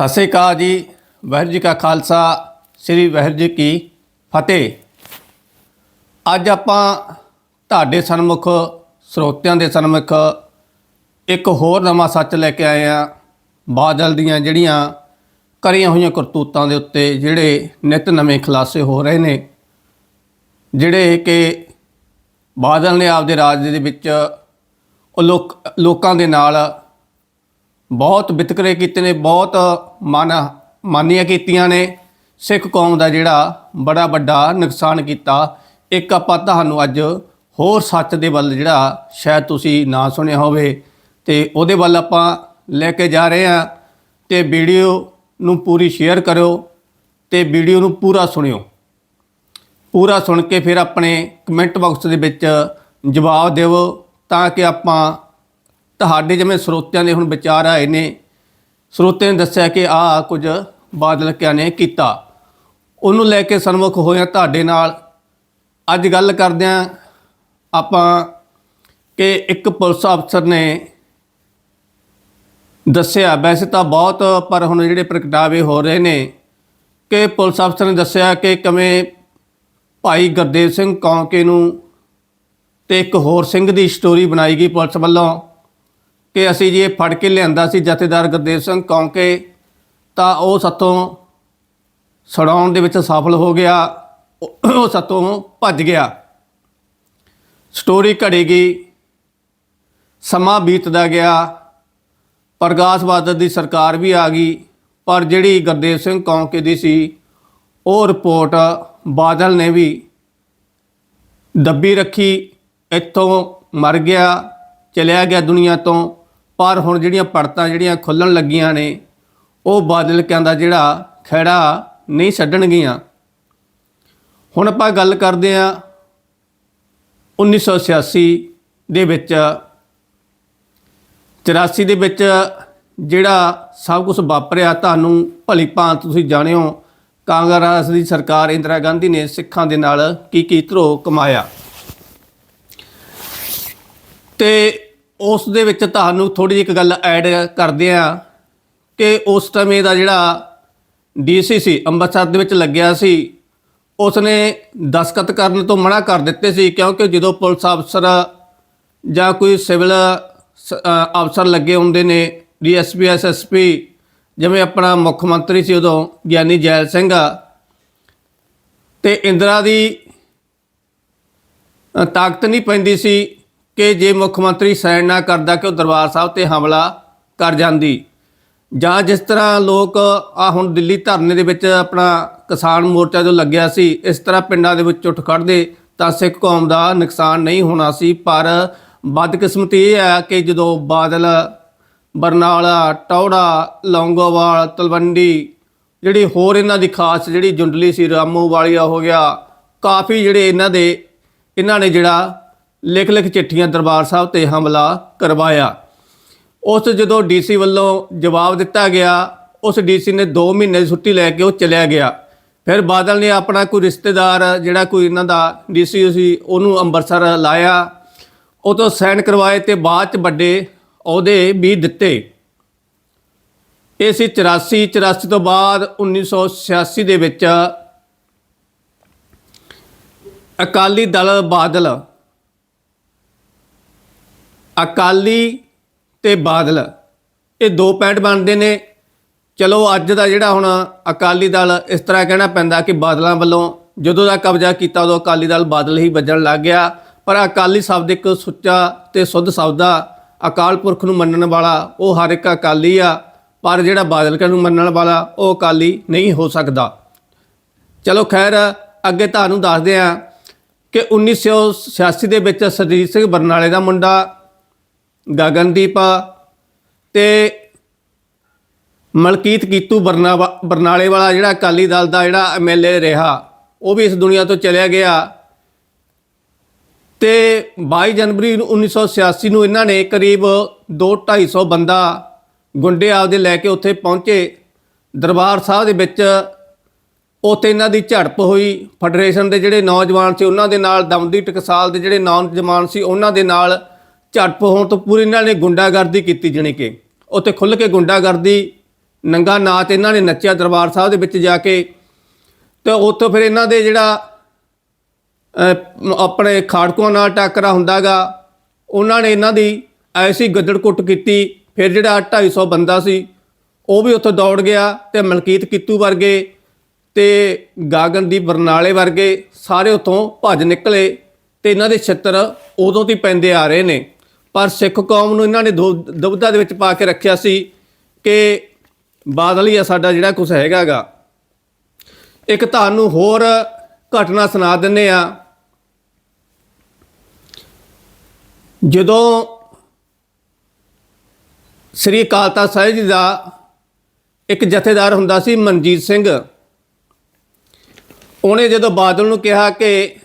ਸਤਿ ਸ੍ਰੀ ਅਕਾਲ ਜੀ, ਵਾਹਿਗੁਰੂ ਜੀ ਕਾ ਖਾਲਸਾ, ਸ੍ਰੀ ਵਾਹਿਗੁਰੂ ਜੀ ਕੀ ਫਤਿਹ। ਅੱਜ ਆਪਾਂ ਤੁਹਾਡੇ ਸਨਮੁਖ, ਸਰੋਤਿਆਂ ਦੇ ਸਨਮੁਖ ਇੱਕ ਹੋਰ ਨਵਾਂ ਸੱਚ ਲੈ ਕੇ ਆਏ ਆ ਬਾਦਲ ਦੀਆਂ ਜਿਹੜੀਆਂ ਕਰੀਆਂ ਹੋਈਆਂ ਕਰਤੂਤਾਂ ਦੇ ਉੱਤੇ ਜਿਹੜੇ ਨਿਤ ਨਵੇਂ ਖੁਲਾਸੇ ਹੋ ਰਹੇ ਨੇ, ਜਿਹੜੇ ਕਿ ਬਾਦਲ ਨੇ ਆਪਦੇ ਰਾਜ ਦੇ ਵਿੱਚ ਉਹ ਲੋਕਾਂ ਦੇ ਨਾਲ ਬਹੁਤ ਵਿਤਕਰੇ ਕੀਤੇ ਨੇ, ਬਹੁਤ ਮਾਨ, ਮਾਨੀਆਂ ਕੀਤੀਆਂ ਨੇ। ਸਿੱਖ ਕੌਮ ਦਾ ਜਿਹੜਾ ਬੜਾ ਵੱਡਾ ਨੁਕਸਾਨ ਕੀਤਾ, ਇੱਕ ਆਪਾਂ ਤੁਹਾਨੂੰ ਅੱਜ ਹੋਰ ਸੱਚ ਦੇ ਵੱਲ ਜਿਹੜਾ ਸ਼ਾਇਦ ਤੁਸੀਂ ਨਾ ਸੁਣਿਆ ਹੋਵੇ, ਤੇ ਉਹਦੇ ਵੱਲ ਆਪਾਂ ਲੈ ਕੇ ਜਾ ਰਹੇ ਹਾਂ। ਤੇ ਵੀਡੀਓ ਨੂੰ ਪੂਰੀ ਸ਼ੇਅਰ ਕਰਿਓ ਤੇ ਵੀਡੀਓ ਨੂੰ ਪੂਰਾ ਸੁਣਿਓ। ਪੂਰਾ ਸੁਣ ਕੇ ਫਿਰ ਆਪਣੇ ਕਮੈਂਟ ਬਾਕਸ ਦੇ ਵਿੱਚ ਜਵਾਬ ਦਿਓ, ਤਾਂ ਕਿ ਆਪਾਂ ਤੁਹਾਡੇ ਜਿਵੇਂ ਸਰੋਤਿਆਂ ਦੇ ਹੁਣ ਵਿਚਾਰ ਆਏ ਨੇ ਸਰੋਤੇ ਨੇ ਦੱਸਿਆ ਕਿ ਆਹ ਕੁਝ ਬਾਦਲ ਕਿਆ ਨੇ ਕੀਤਾ। ਉਹਨੂੰ ਲੈ ਕੇ ਸਨਮੁਖ ਹੋਇਆ ਤੁਹਾਡੇ ਨਾਲ। ਅੱਜ ਗੱਲ ਕਰਦੇ ਹਾਂ ਆਪਾਂ ਕਿ ਇੱਕ ਪੁਲਿਸ ਅਫਸਰ ਨੇ ਦੱਸਿਆ, ਵੈਸੇ ਤਾਂ ਬਹੁਤ, ਪਰ ਹੁਣ ਜਿਹੜੇ ਪ੍ਰਗਟਾਵੇ ਹੋ ਰਹੇ ਨੇ ਕਿ ਪੁਲਿਸ ਅਫਸਰ ਨੇ ਦੱਸਿਆ ਕਿ ਕਿਵੇਂ ਭਾਈ ਗੁਰਦੇਵ ਸਿੰਘ ਕੌਂਕੇ ਨੂੰ ਤੇ ਇੱਕ ਹੋਰ ਸਿੰਘ ਦੀ ਸਟੋਰੀ ਬਣਾਈ ਗਈ ਪੁਲਿਸ ਵੱਲੋਂ। ਕਿ ਅਸੀਂ ਜੀ ਇਹ ਫੜ ਕੇ ਲਿਆਂਦਾ ਸੀ ਜਥੇਦਾਰ ਗੁਰਦੇਵ ਸਿੰਘ ਕੌਂਕੇ, ਤਾਂ ਉਹ ਸਾਤੋਂ ਛਡਾਉਣ ਦੇ ਵਿੱਚ ਸਫਲ ਹੋ ਗਿਆ, ਉਹ ਉਹ ਭੱਜ ਗਿਆ। ਸਟੋਰੀ ਘੜੀ ਗਈ, ਸਮਾਂ ਬੀਤਦਾ ਗਿਆ ਪ੍ਰਕਾਸ਼ ਬਾਦਲ ਦੀ ਸਰਕਾਰ ਵੀ ਆ ਗਈ, ਪਰ ਜਿਹੜੀ ਗੁਰਦੇਵ ਸਿੰਘ ਕੌਂਕੇ ਦੀ ਸੀ, ਉਹ ਰਿਪੋਰਟ ਬਾਦਲ ਨੇ ਵੀ ਦੱਬੀ ਰੱਖੀ, ਇੱਥੋਂ ਮਰ ਗਿਆ, ਚਲਿਆ ਗਿਆ ਦੁਨੀਆ ਤੋਂ। ਪਰ ਹੁਣ ਜਿਹੜੀਆਂ ਪੜਤਾਂ ਜਿਹੜੀਆਂ ਖੁੱਲਣ ਲੱਗੀਆਂ ਨੇ, ਉਹ ਬਾਦਲ ਕਹਿੰਦਾ ਜਿਹੜਾ ਖੜਾ ਨਹੀਂ ਛੱਡਣਗੀਆਂ। ਹੁਣ ਆਪਾਂ ਗੱਲ ਕਰਦੇ ਆ 1986 ਦੇ ਵਿੱਚ 84 ਦੇ ਵਿੱਚ ਜਿਹੜਾ ਸਭ ਕੁਝ ਵਾਪਰਿਆ, ਤੁਹਾਨੂੰ ਭਲੀ ਭਾਂਤ ਤੁਸੀਂ ਜਾਣਿਓ, ਕਾਂਗਰਸ ਦੀ ਸਰਕਾਰ ਇੰਦਰਾ ਗਾਂਧੀ ਨੇ ਸਿੱਖਾਂ ਦੇ ਨਾਲ ਕੀ ਕੀ ਧਰੋ ਕਮਾਇਆ। ਤੇ ਉਸ ਦੇ ਵਿੱਚ ਤੁਹਾਨੂੰ ਥੋੜੀ ਜਿਹੀ ਇੱਕ ਗੱਲ ਐਡ ਕਰਦੇ ਆ ਕਿ ਉਸ ਸਮੇਂ ਦਾ ਜਿਹੜਾ ਡੀਸੀ ਸੀ, ਅੰਮ੍ਰਿਤਸਰ ਦੇ ਵਿੱਚ ਲੱਗਿਆ ਸੀ ਉਸ ਨੇ ਦਸਖਤ ਕਰਨ ਤੋਂ ਮਨਾ ਕਰ ਦਿੱਤੇ ਸੀ ਕਿਉਂਕਿ ਜਦੋਂ ਪੁਲਿਸ ਅਫਸਰ ਜਾਂ ਕੋਈ ਸਿਵਲ ਸ- ਅਫਸਰ ਲੱਗੇ ਹੁੰਦੇ ਨੇ ਡੀਐਸਪੀ ਐਸਐਸਪੀ ਜਿਵੇਂ ਆਪਣਾ ਮੁੱਖ ਮੰਤਰੀ ਸੀ ਉਦੋਂ, ਗਿਆਨੀ ਜੈਲ ਸਿੰਘ, ਤੇ ਇੰਦਰਾ ਦੀ ਤਾਕਤ ਨਹੀਂ ਪੈਂਦੀ ਸੀ ਕਿ ਜੇ ਮੁੱਖ ਮੰਤਰੀ ਸੈਨ ਨਾ ਕਰਦਾ ਕਿ ਉਹ ਦਰਬਾਰ ਸਾਹਿਬ ਤੇ ਹਮਲਾ ਕਰ ਜਾਂਦੀ। ਜਾਂ ਜਿਸ ਤਰ੍ਹਾਂ ਲੋਕ, ਆ ਹੁਣ ਦਿੱਲੀ ਧਰਨੇ ਦੇ ਵਿੱਚ ਆਪਣਾ ਕਿਸਾਨ ਮੋਰਚਾ ਜੋ ਲੱਗਿਆ ਸੀ, ਇਸ ਤਰ੍ਹਾਂ ਪਿੰਡਾਂ ਦੇ ਵਿੱਚ ਉੱਠ ਖੜਦੇ ਤਾਂ ਸਿੱਖ ਕੌਮ ਦਾ ਨੁਕਸਾਨ ਨਹੀਂ ਹੋਣਾ ਸੀ। ਪਰ ਬਦਕਿਸਮਤੀ ਇਹ ਹੈ ਕਿ ਜਦੋਂ ਬਾਦਲ, ਬਰਨਾਲਾ, ਟੌੜਾ, ਲੌਂਗੋਵਾਲ, ਤਲਵੰਡੀ, ਜਿਹੜੀ ਹੋਰ ਇਹਨਾਂ ਦੀ ਖਾਸ ਜਿਹੜੀ ਜੁੰਡਲੀ ਸੀ, ਰਾਮੂ ਵਾਲੀਆ ਹੋ ਗਿਆ, ਕਾਫੀ ਜਿਹੜੇ ਇਹਨਾਂ ਦੇ, ਇਹਨਾਂ ਨੇ ਜਿਹੜਾ ਲਿਖ ਲਿਖ ਚਿੱਠੀਆਂ ਦਰਬਾਰ ਸਾਹਿਬ ਤੇ ਹਮਲਾ ਕਰਵਾਇਆ। ਉਸ ਜਦੋਂ ਡੀਸੀ ਵੱਲੋਂ ਜਵਾਬ ਦਿੱਤਾ ਗਿਆ, ਉਸ ਡੀਸੀ ਨੇ 2 ਮਹੀਨੇ ਦੀ ਛੁੱਟੀ ਲੈ ਕੇ ਉਹ ਚਲਿਆ ਗਿਆ। ਫਿਰ ਬਾਦਲ ਨੇ ਆਪਣਾ ਕੋਈ ਰਿਸ਼ਤੇਦਾਰ, ਜਿਹੜਾ ਕੋਈ ਇਹਨਾਂ ਦਾ ਡੀਸੀ ਸੀ ਉਹਨੂੰ ਅੰਮ੍ਰਿਤਸਰ ਲਾਇਆ। ਉਹ ਤੋਂ ਸਾਈਨ ਕਰਵਾਏ ਤੇ ਬਾਅਦ ਚ ਵੱਡੇ ਅਹੁਦੇ ਵੀ ਦਿੱਤੇ। ਇਹ ਸੀ 84 84 ਤੋਂ ਬਾਅਦ 1986 ਦੇ ਵਿੱਚ ਅਕਾਲੀ ਦਲ ਬਾਦਲ ਅਕਾਲੀ ਤੇ ਬਾਦਲ। ਇਹ ਦੋ ਪੈਂਟ ਬਣਦੇ ਨੇ। ਚਲੋ ਅੱਜ ਦਾ ਜਿਹੜਾ ਹੁਣ ਅਕਾਲੀ ਦਲ ਇਸ ਤਰ੍ਹਾਂ ਕਹਿਣਾ ਪੈਂਦਾ ਕਿ ਬਾਦਲਾਂ ਵੱਲੋਂ ਜਦੋਂ ਦਾ ਕਬਜ਼ਾ ਕੀਤਾ ਉਦੋਂ ਅਕਾਲੀ ਦਲ ਬਾਦਲ ਹੀ ਵੱਜਣ ਲੱਗ ਗਿਆ। ਪਰ ਅਕਾਲੀ ਸ਼ਬਦ ਇੱਕ ਸੁੱਚਾ ਤੇ ਸੁੱਧ ਸ਼ਬਦ ਆ। ਅਕਾਲ ਪੁਰਖ ਨੂੰ ਮੰਨਣ ਵਾਲਾ ਉਹ ਹਰ ਇੱਕ ਅਕਾਲੀ ਆ। ਪਰ ਜਿਹੜਾ ਬਾਦਲ ਕਾ ਨੂੰ ਮੰਨਣ ਵਾਲਾ ਉਹ ਅਕਾਲੀ ਨਹੀਂ ਹੋ ਸਕਦਾ। ਚਲੋ ਖੈਰ, ਅੱਗੇ ਤੁਹਾਨੂੰ ਦੱਸਦੇ ਆ ਕਿ 1986 ਦੇ ਵਿੱਚ ਸਰਜੀਤ ਸਿੰਘ ਬਰਨਾਲੇ ਦਾ ਮੁੰਡਾ ਗਗਨਦੀਪ ਤੇ ਮਲਕੀਤ ਕੀਤੂ ਬਰਨਾਵਾ ਬਰਨਾਲੇ ਵਾਲਾ ਜਿਹੜਾ ਅਕਾਲੀ ਦਲ ਦਾ ਜਿਹੜਾ ਐਮਐਲਏ ਰਿਹਾ, ਉਹ ਵੀ ਇਸ ਦੁਨੀਆ ਤੋਂ ਚਲਿਆ ਗਿਆ। ਤੇ 22 ਜਨਵਰੀ ਨੂੰ 1986 ਨੂੰ ਇਹਨਾਂ ਨੇ ਕਰੀਬ 2-250 ਬੰਦਾ ਗੁੰਡੇ ਆਪਦੇ ਲੈ ਕੇ ਉੱਥੇ ਪਹੁੰਚੇ। ਦਰਬਾਰ ਸਾਹਿਬ ਦੇ ਵਿੱਚ ਉੱਥੇ ਇਹਨਾਂ ਦੀ ਝੜਪ ਹੋਈ। ਫੈਡਰੇਸ਼ਨ ਦੇ ਜਿਹੜੇ ਨੌਜਵਾਨ ਸੀ, ਉਹਨਾਂ ਦੇ ਨਾਲ ਦਮਦੀ ਟਕਸਾਲ ਦੇ ਜਿਹੜੇ ਨੌਜਵਾਨ ਸੀ, ਉਹਨਾਂ ਦੇ ਨਾਲ ਝੜਪ ਹੋਣ ਤੋਂ ਪੂਰੀ ਇਹਨਾਂ ਨੇ ਗੁੰਡਾਗਰਦੀ ਕੀਤੀ ਜਾਣੀ ਕਿ ਉੱਥੇ ਖੁੱਲ ਕੇ ਗੁੰਡਾਗਰਦੀ, ਨੰਗਾ ਨਾਚ ਇਹਨਾਂ ਨੇ ਨੱਚਿਆ ਦਰਬਾਰ ਸਾਹਿਬ ਦੇ ਵਿੱਚ ਜਾ ਕੇ। ਤੇ ਉੱਥੋਂ ਫਿਰ ਇਹਨਾਂ ਦੇ ਜਿਹੜਾ ਆਪਣੇ ਖਾੜਕੂਆਂ ਨਾਲ ਟੱਕਰਾ ਹੁੰਦਾਗਾ, ਉਹਨਾਂ ਨੇ ਇਹਨਾਂ ਦੀ ਐਸੀ ਗੱਦੜ-ਕੁੱਟ ਕੀਤੀ, ਫਿਰ ਜਿਹੜਾ 250 ਬੰਦਾ ਸੀ, ਉਹ ਵੀ ਉੱਥੋਂ ਦੌੜ ਗਿਆ ਤੇ ਮਲਕੀਤ ਕਿੱਤੂ ਵਰਗੇ ਤੇ ਗਾਗਨਦੀਪ ਬਰਨਾਲੇ ਵਰਗੇ ਸਾਰੇ ਉੱਥੋਂ ਭੱਜ ਨਿਕਲੇ ਤੇ ਇਹਨਾਂ ਦੇ ਛਿੱਤਰ ਉਦੋਂ ਤੋਂ ਪੈਂਦੇ ਆ ਰਹੇ ਨੇ। ਪਰ ਸਿੱਖ ਕੌਮ ਨੂੰ ਇਹਨਾਂ ਨੇ ਦੁ- ਦੁਬਿਧਾ ਦੇ ਵਿੱਚ ਪਾ ਕੇ ਰੱਖਿਆ ਸੀ ਕਿ ਬਾਦਲ ਹੀ ਆ ਸਾਡਾ ਜਿਹੜਾ ਕੁਝ ਹੈਗਾਗਾ। ਇੱਕ ਤੁਹਾਨੂੰ ਹੋਰ ਘਟਨਾ ਸੁਣਾ ਦਿੰਨੇ ਆ। ਜਦੋਂ ਸ੍ਰੀ ਅਕਾਲ ਤਖਤ ਸਾਹਿਬ ਜੀ ਦਾ ਇੱਕ ਜਥੇਦਾਰ ਹੁੰਦਾ ਸੀ ਮਨਜੀਤ ਸਿੰਘ, ਉਹਨੇ ਜਦੋਂ ਬਾਦਲ ਨੂੰ ਕਿਹਾ ਕਿ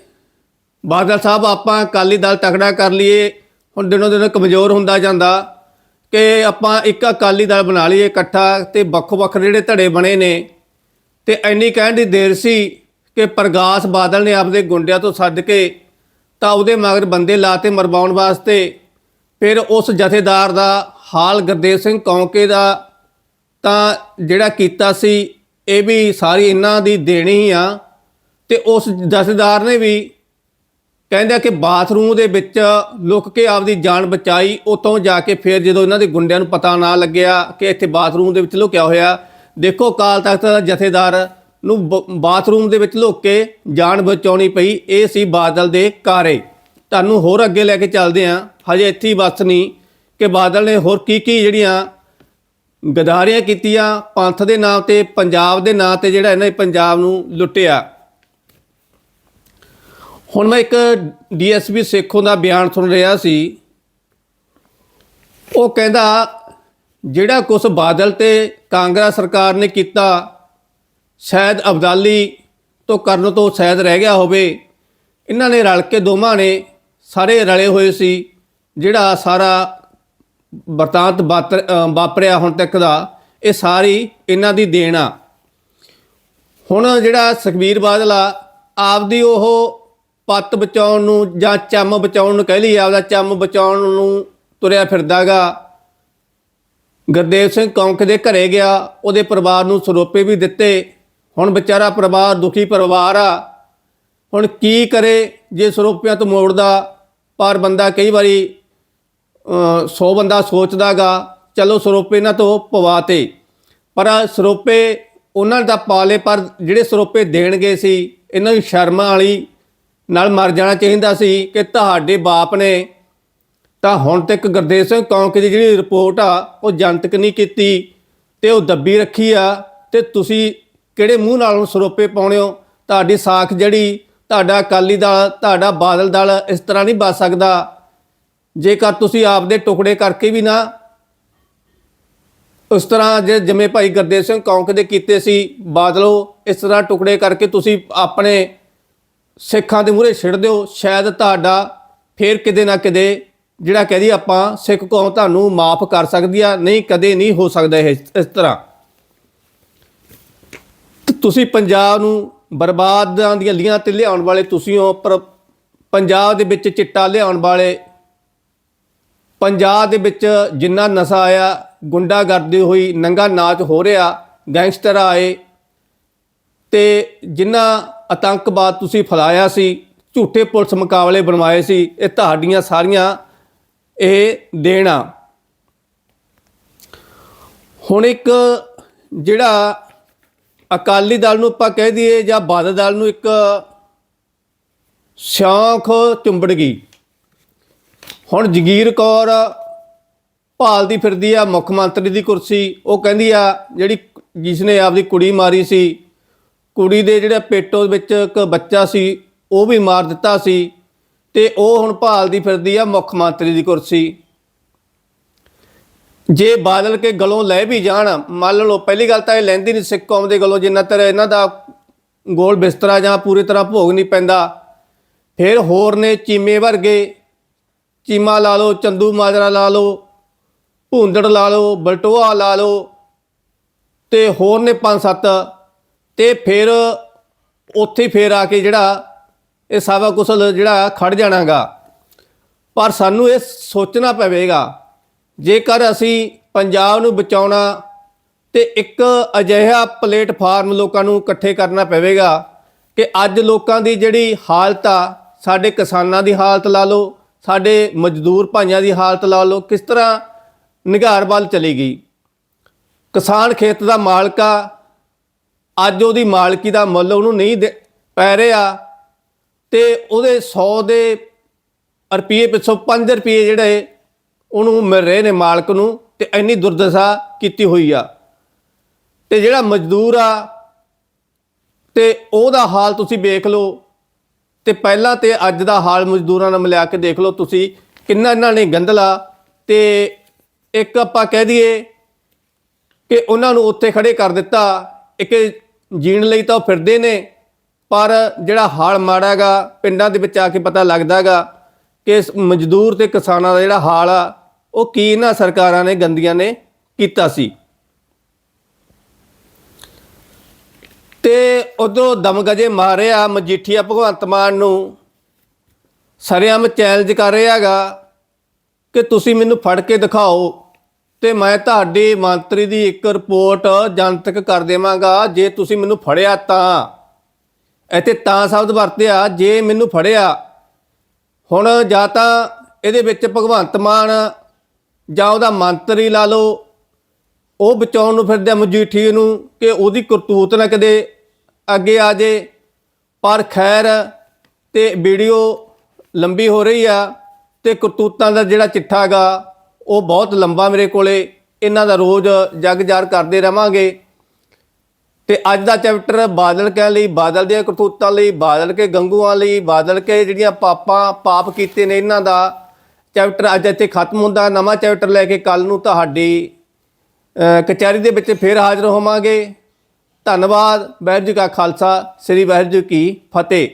ਬਾਦਲ ਸਾਹਿਬ ਆਪਾਂ ਅਕਾਲੀ ਦਲ ਤਕੜਾ ਕਰ ਲਈਏ ਹੁਣ ਦਿਨੋਂ ਦਿਨ ਕਮਜ਼ੋਰ ਹੁੰਦਾ ਜਾਂਦਾ ਕਿ ਆਪਾਂ ਇੱਕ ਅਕਾਲੀ ਦਲ ਬਣਾ ਲਈਏ ਇਕੱਠਾ ਤੇ ਵੱਖ-ਵੱਖ ਜਿਹੜੇ ਧੜੇ ਬਣੇ ਨੇ ਤੇ ਐਨੀ ਕਹਿਣ ਦੀ ਦੇਰ ਸੀ ਕਿ ਪ੍ਰਗਾਸ ਬਾਦਲ ਨੇ ਆਪਦੇ ਗੁੰਡਿਆਂ ਤੋਂ ਸੱਦ ਕੇ ਤਾਂ ਉਹਦੇ ਮਗਰ ਬੰਦੇ ਲਾਤੇ ਮਰਵਾਉਣ ਵਾਸਤੇ ਫਿਰ ਉਸ ਜਥੇਦਾਰ ਦਾ ਹਾਲ ਗੁਰਦੇਵ ਸਿੰਘ ਕੌਂਕੇ ਦਾ ਤਾਂ ਜਿਹੜਾ ਕੀਤਾ ਸੀ, ਇਹ ਵੀ ਸਾਰੀ ਇਹਨਾਂ ਦੀ ਦੇਣੀ ਹੀ ਆ ਤੇ ਉਸ ਜਥੇਦਾਰ ਨੇ ਵੀ ਕਹਿੰਦੇ ਕਿ ਬਾਥਰੂਮ ਦੇ ਵਿੱਚ ਲੁਕ ਕੇ ਆਪਦੀ ਜਾਨ ਬਚਾਈ ਉਤੋਂ ਜਾ ਕੇ ਫਿਰ ਜਦੋਂ ਇਹਨਾਂ ਦੇ ਗੁੰਡਿਆਂ ਨੂੰ ਪਤਾ ਨਾ ਲੱਗਿਆ ਕਿ ਇੱਥੇ ਬਾਥਰੂਮ ਦੇ ਵਿੱਚ ਲੁਕਿਆ ਹੋਇਆ, ਦੇਖੋ ਕਾਲ ਤਖਤ ਦਾ ਜਥੇਦਾਰ ਨੂੰ ਬ- ਬਾਥਰੂਮ ਦੇ ਵਿੱਚ ਲੁੱਕ ਕੇ ਜਾਨ ਬਚਾਉਣੀ ਪਈ, ਇਹ ਸੀ ਬਾਦਲ ਦੇ ਕਾਰੇ। ਤੁਹਾਨੂੰ ਹੋਰ ਅੱਗੇ ਲੈ ਕੇ ਚੱਲਦੇ ਆਂ ਹਜੇ ਇੱਥੇ ਹੀ ਬਸ ਨਹੀਂ ਕਿ ਬਾਦਲ ਨੇ ਹੋਰ ਕੀ ਕੀ ਜਿਹੜੀਆਂ ਗਦਾਰੀਆਂ ਕੀਤੀਆਂ, ਪੰਥ ਦੇ ਨਾਮ ਤੇ, ਪੰਜਾਬ ਦੇ ਨਾਂ ਤੇ ਜਿਹੜਾ ਇਹਨਾਂ ਪੰਜਾਬ ਨੂੰ ਲੁੱਟਿਆ। ਹੁਣ ਮੈਂ ਇੱਕ ਡੀਐਸਪੀ ਸੇਖੋਂ ਦਾ ਬਿਆਨ ਸੁਣ ਰਿਹਾ ਸੀ। ਉਹ ਕਹਿੰਦਾ, ਜਿਹੜਾ ਕੁਝ ਬਾਦਲ ਤੇ ਕਾਂਗਰਸ ਸਰਕਾਰ ਨੇ ਕੀਤਾ, ਸ਼ਾਇਦ ਅਬਦਾਲੀ ਤੋਂ ਕਰਨ ਤੋਂ ਸ਼ਾਇਦ ਰਹਿ ਗਿਆ ਹੋਵੇ। ਇਹਨਾਂ ਨੇ ਰਲ ਕੇ ਦੋਵਾਂ ਨੇ ਸਾਰੇ ਰਲੇ ਹੋਏ ਸੀ, ਜਿਹੜਾ ਸਾਰਾ ਵਰਤਾਂਤ ਵਾਤਰ- ਵਾਪਰਿਆ ਹੁਣ ਤੱਕ ਦਾ, ਇਹ ਸਾਰੀ ਇਹਨਾਂ ਦੀ ਦੇਣ ਆ। ਹੁਣ ਜਿਹੜਾ ਸੁਖਬੀਰ ਬਾਦਲ ਆ, ਆਪਦੀ ਉਹ ਪੱਤ ਬਚਾਉਣ ਨੂੰ ਜਾਂ ਚੰਮ ਬਚਾਉਣ ਨੂੰ ਕਹਿ ਲਈ ਆਪਦਾ ਚੰਮ ਬਚਾਉਣ ਨੂੰ ਤੁਰਿਆ ਫਿਰਦਾਗਾ। ਗੁਰਦੇਵ ਸਿੰਘ ਕੌਂਕ ਦੇ ਘਰੇ ਗਿਆ, ਉਹਦੇ ਪਰਿਵਾਰ ਨੂੰ ਸਰੋਪੇ ਵੀ ਦਿੱਤੇ। ਹੁਣ ਵਿਚਾਰਾ ਪਰਿਵਾਰ ਦੁਖੀ ਪਰਿਵਾਰ ਆ। ਹੁਣ ਕੀ ਕਰੇ ਜੇ ਸਰੋਪਿਆਂ ਤੋਂ ਮੋੜਦਾ? ਪਰ ਬੰਦਾ ਕਈ ਵਾਰੀ 100 ਬੰਦਾ ਸੋਚਦਾਗਾ, ਚਲੋ ਸਰੋਪੇ ਇਹਨਾਂ ਤੋਂ ਪਵਾਤੇ। ਪਰ ਸਰੋਪੇ ਉਹਨਾਂ ਦਾ ਪਾਲੇ ਪਰ ਜਿਹੜੇ ਸਰੋਪੇ ਦੇਣਗੇ ਸੀ, ਇਹਨਾਂ ਦੀ ਸ਼ਰਮ ਵਾਲੀ ਨਾਲ ਮਰ ਜਾਣਾ ਚਾਹੀਦਾ ਸੀ ਕਿ ਤੁਹਾਡੇ ਬਾਪ ਨੇ। ਤਾਂ ਹੁਣ ਤੱਕ ਗੁਰਦੇਵ ਸਿੰਘ ਕੌਂਕੇ ਦੀ ਜਿਹੜੀ ਰਿਪੋਰਟ ਆ, ਉਹ ਜਨਤਕ ਨਹੀਂ ਕੀਤੀ ਤੇ ਉਹ ਦੱਬੀ ਰੱਖੀ ਆ। ਤੇ ਤੁਸੀਂ ਕਿਹੜੇ ਮੂੰਹ ਨਾਲ ਉਹਨੂੰ ਸਰੋਪੇ ਪਾਉਣੇ ਹੋ? ਤੁਹਾਡੀ ਸਾਖ ਜਿਹੜੀ, ਤੁਹਾਡਾ ਅਕਾਲੀ ਦਲ, ਤੁਹਾਡਾ ਬਾਦਲ ਦਲ ਇਸ ਤਰ੍ਹਾਂ ਨਹੀਂ ਬਚ ਸਕਦਾ। ਜੇਕਰ ਤੁਸੀਂ ਆਪਦੇ ਟੁਕੜੇ ਕਰਕੇ ਵੀ ਨਾ ਉਸ ਤਰ੍ਹਾਂ ਜੇ ਜਿਵੇਂ ਭਾਈ ਗੁਰਦੇਵ ਸਿੰਘ ਕੌਂਕ ਦੇ ਕੀਤੇ ਸੀ, ਬਾਦਲੋ ਇਸ ਤਰ੍ਹਾਂ ਟੁਕੜੇ ਕਰਕੇ ਤੁਸੀਂ ਆਪਣੇ ਸਿੱਖਾਂ ਦੇ ਮੂਹਰੇ ਛਿੜ ਦਿਓ, ਸ਼ਾਇਦ ਤੁਹਾਡਾ ਫੇਰ ਕਿਤੇ ਨਾ ਕਿਤੇ ਜਿਹੜਾ ਕਹਦੀ ਆਪਾਂ ਸਿੱਖ ਕੌਮ ਤੁਹਾਨੂੰ ਮਾਫ ਕਰ ਸਕਦੀ ਆ, ਨਹੀਂ ਕਦੇ ਨਹੀਂ ਹੋ ਸਕਦਾ ਇਹ, ਇਸ ਤਰ੍ਹਾਂ। ਤੁਸੀਂ ਪੰਜਾਬ ਨੂੰ ਬਰਬਾਦਾਂ ਦੀਆਂ ਲੀਆਂ ਤੇ ਲਿਆਉਣ ਵਾਲੇ ਤੁਸੀਂ ਹੋ, ਪਰ ਪੰਜਾਬ ਦੇ ਵਿੱਚ ਚਿੱਟਾ ਲਿਆਉਣ ਵਾਲੇ, ਪੰਜਾਬ ਦੇ ਵਿੱਚ ਜਿੰਨਾ ਨਸ਼ਾ ਆਇਆ, ਗੁੰਡਾਗਰਦੀ ਹੋਈ ਨੰਗਾ ਨਾਚ ਹੋ ਰਿਹਾ, ਗੈਂਗਸਟਰ ਆਏ, ਤੇ ਜਿੰਨਾ ਆਤੰਕਵਾਦ ਤੁਸੀਂ ਫੈਲਾਇਆ ਸੀ, ਝੂਠੇ ਪੁਲਿਸ ਮੁਕਾਬਲੇ ਬਣਵਾਏ ਸੀ, ਇਹ ਤੁਹਾਡੀਆਂ ਸਾਰੀਆਂ ਇਹ ਦੇਣਾ। ਹੁਣ ਇੱਕ ਜਿਹੜਾ ਅਕਾਲੀ ਦਲ ਨੂੰ ਆਪਾਂ ਕਹਿ ਦਈਏ ਜਾਂ ਬਾਦਲ ਦਲ ਨੂੰ ਇੱਕ ਸ਼ੌਂਖ ਚੁੰਬੜ ਗਈ। ਹੁਣ ਜਗੀਰ ਕੌਰ ਭਾਲਦੀ ਫਿਰਦੀ ਆ, ਮੁੱਖ ਮੰਤਰੀ ਦੀ ਕੁਰਸੀ, ਉਹ ਕਹਿੰਦੀ ਆ ਜਿਹੜੀ ਜਿਸ ਨੇ ਆਪਦੀ ਕੁੜੀ ਮਾਰੀ ਸੀ ਕੁੜੀ ਦੇ ਜਿਹੜੇ ਪੇਟੋ ਵਿੱਚ ਇੱਕ ਬੱਚਾ ਸੀ, ਉਹ ਵੀ ਮਾਰ ਦਿੱਤਾ ਸੀ ਤੇ ਉਹ ਹੁਣ ਭਾਲਦੀ ਫਿਰਦੀ ਆ ਮੁੱਖ ਮੰਤਰੀ ਦੀ ਕੁਰਸੀ। ਜੇ ਬਾਦਲ ਕੇ ਗਲੋਂ ਲੈ ਵੀ ਜਾਣ, ਮੰਨ ਲਓ ਪਹਿਲੀ ਗੱਲ ਤਾਂ ਇਹ ਲੈਂਦੀ ਨਹੀਂ ਸਿੱਖ ਕੌਮ ਦੇ ਗਲੋਂ, ਜਿੰਨਾ ਤਰ ਇਹਨਾਂ ਦਾ ਗੋਲ ਬਿਸਤਰਾ ਜਾਂ ਪੂਰੀ ਤਰ੍ਹਾਂ ਭੋਗ ਨਹੀਂ ਪੈਂਦਾ। ਫਿਰ ਹੋਰ ਨੇ ਚੀਮੇ ਵਰਗੇ, ਚੀਮਾ ਲਾ ਲਓ, ਚੰਦੂ ਮਾਜਰਾ ਲਾ ਲਓ, ਭੂੰਦੜ ਲਾ ਲਓ, ਬਲਟੋਆ ਲਾ ਲਓ, ਤੇ ਹੋਰ ਨੇ ਪੰਜ ਸੱਤ ਤੇ ਫਿਰ ਉੱਥੇ ਹੀ ਫੇਰ ਆ ਕੇ ਜਿਹੜਾ ਇਹ ਸਾਵਾ ਕੁਸਲ ਜਿਹੜਾ ਖੜ ਜਾਣਾਗਾ। ਪਰ ਸਾਨੂੰ ਇਹ ਸੋਚਣਾ ਪਵੇਗਾ, ਜੇਕਰ ਅਸੀਂ ਪੰਜਾਬ ਨੂੰ ਬਚਾਉਣਾ ਤੇ ਇੱਕ ਅਜਿਹਾ ਪਲੇਟਫਾਰਮ ਲੋਕਾਂ ਨੂੰ ਇਕੱਠੇ ਕਰਨਾ ਪਵੇਗਾ ਕਿ ਅੱਜ ਲੋਕਾਂ ਦੀ ਜਿਹੜੀ ਹਾਲਤ ਆ, ਸਾਡੇ ਕਿਸਾਨਾਂ ਦੀ ਹਾਲਤ ਲਾ ਲਓ, ਸਾਡੇ ਮਜ਼ਦੂਰ ਭਾਈਆਂ ਦੀ ਹਾਲਤ ਲਾ ਲਓ, ਕਿਸ ਤਰ੍ਹਾਂ ਨਿਗਾਰ ਵੱਲ ਚਲੀ ਗਈ। ਕਿਸਾਨ ਖੇਤ ਦਾ ਮਾਲਕ ਆ ਅੱਜ ਉਹਦੀ ਮਾਲਕੀ ਦਾ ਮੁੱਲ ਉਹਨੂੰ ਨਹੀਂ ਦੇ- ਪੈ ਰਿਹਾ ਤੇ ਉਹਦੇ 100 ਦੇ ਰੁਪਏ ਪਿੱਛੋਂ 5 ਰੁਪਏ ਜਿਹੜੇ ਉਹਨੂੰ ਮਿਲ ਰਹੇ ਨੇ ਮਾਲਕ ਨੂੰ ਤੇ ਇੰਨੀ ਦੁਰਦਸ਼ਾ ਕੀਤੀ ਹੋਈ ਆ। ਤੇ ਜਿਹੜਾ ਮਜ਼ਦੂਰ ਆ ਤੇ ਉਹਦਾ ਹਾਲ ਤੁਸੀਂ ਵੇਖ ਲਓ ਤੇ ਪਹਿਲਾਂ ਤੇ ਅੱਜ ਦਾ ਹਾਲ ਮਜ਼ਦੂਰਾਂ ਨਾਲ ਮਿਲਾ ਕੇ ਦੇਖ ਲਓ ਤੁਸੀਂ ਕਿੰਨਾ ਇਹਨਾਂ ਨੇ ਗੰਦਲਾ ਤੇ ਇੱਕ ਆਪਾਂ ਕਹਿ ਦਈਏ ਕਿ ਉਹਨਾਂ ਨੂੰ ਉੱਥੇ ਖੜੇ ਕਰ ਦਿੱਤਾ, ਇੱਕ ਜੀਣ ਲਈ ਤਾਂ ਉਹ ਫਿਰਦੇ ਨੇ, ਪਰ ਜਿਹੜਾ ਹਾਲ ਮਾੜਾ ਹੈਗਾ, ਪਿੰਡਾਂ ਦੇ ਵਿੱਚ ਆ ਕੇ ਪਤਾ ਲੱਗਦਾਗਾ ਕਿ ਮਜ਼ਦੂਰ ਤੇ ਕਿਸਾਨਾਂ ਦਾ ਜਿਹੜਾ ਹਾਲ ਆ, ਉਹ ਕੀ ਇਹਨਾਂ ਸਰਕਾਰਾਂ ਨੇ, ਗੰਦੀਆਂ ਨੇ ਕੀਤਾ ਸੀ। ਤੇ ਉਧਰੋਂ ਦਮਗਜੇ ਮਾਰਿਆ ਮਜੀਠੀਆ ਭਗਵੰਤ ਮਾਨ ਨੂੰ, ਸਰਿਆਮ ਚੈਲੰਜ ਕਰ ਰਿਹਾ ਹੈਗਾ ਕਿ ਤੁਸੀਂ ਮੈਨੂੰ ਫੜ ਕੇ ਦਿਖਾਓ। ਤੇ ਮੈਂ ਤੁਹਾਡੀ ਮੰਤਰੀ ਦੀ ਇੱਕ ਰਿਪੋਰਟ ਜਨਤਕ ਕਰ ਦੇਵਾਂਗਾ। ਜੇ ਤੁਸੀਂ ਮੈਨੂੰ ਫੜਿਆ ਤਾਂ। ਇੱਥੇ ਤਾਂ ਸ਼ਬਦ ਵਰਤਿਆ, ਜੇ ਮੈਨੂੰ ਫੜਿਆ। ਹੁਣ ਜਾਂ ਤਾਂ ਇਹਦੇ ਵਿੱਚ ਭਗਵੰਤ ਮਾਨ ਜਾਂ ਉਹਦਾ ਮੰਤਰੀ ਲਾ ਲਓ। ਉਹ ਬਚਾਉਣ ਨੂੰ ਫਿਰਦੇ ਆ ਮਜੀਠੀ ਨੂੰ ਕਿ ਉਹਦੀ ਕਰਤੂਤ ਨਾ ਕਦੇ ਅੱਗੇ ਆ ਜੇ। ਪਰ ਖੈਰ ਤੇ ਵੀਡੀਓ ਲੰਬੀ ਹੋ ਰਹੀ ਆ ਤੇ ਕਰਤੂਤਾਂ ਦਾ ਜਿਹੜਾ ਚਿੱਠਾ ਗਾ ਉਹ ਬਹੁਤ ਲੰਬਾ ਮੇਰੇ ਕੋਲੇ, ਇਹਨਾਂ ਦਾ ਰੋਜ਼ ਜਗ ਜਾਰ ਕਰਦੇ ਰਵਾਂਗੇ। ਤੇ ਅੱਜ ਦਾ ਚੈਪਟਰ ਬਾਦਲ ਕਹਿਣ ਲਈ, ਬਾਦਲ ਦੀਆਂ ਕਰਤੂਤਾਂ ਲਈ, ਬਾਦਲ ਕੇ ਗੰਗੂਆਂ ਲਈ, ਬਾਦਲ ਕੇ ਜਿਹੜੀਆਂ ਪਾਪਾਂ, ਪਾਪ ਕੀਤੇ ਨੇ ਇਹਨਾਂ ਦਾ। ਚੈਪਟਰ ਅੱਜ ਇੱਥੇ ਖਤਮ ਹੁੰਦਾ, ਨਵਾਂ ਚੈਪਟਰ ਲੈ ਕੇ ਕੱਲ ਨੂੰ ਤੁਹਾਡੀ ਕਚਹਿਰੀ ਦੇ ਵਿੱਚ ਫੇਰ ਹਾਜ਼ਰ ਹੋਵਾਂਗੇ। ਧੰਨਵਾਦ, ਵਾਹਿਗੁਰੂ ਜੀ ਕਾ ਖਾਲਸਾ, ਸ੍ਰੀ ਵਾਹਿਗੁਰੂ ਜੀ ਕੀ ਫਤਿਹ।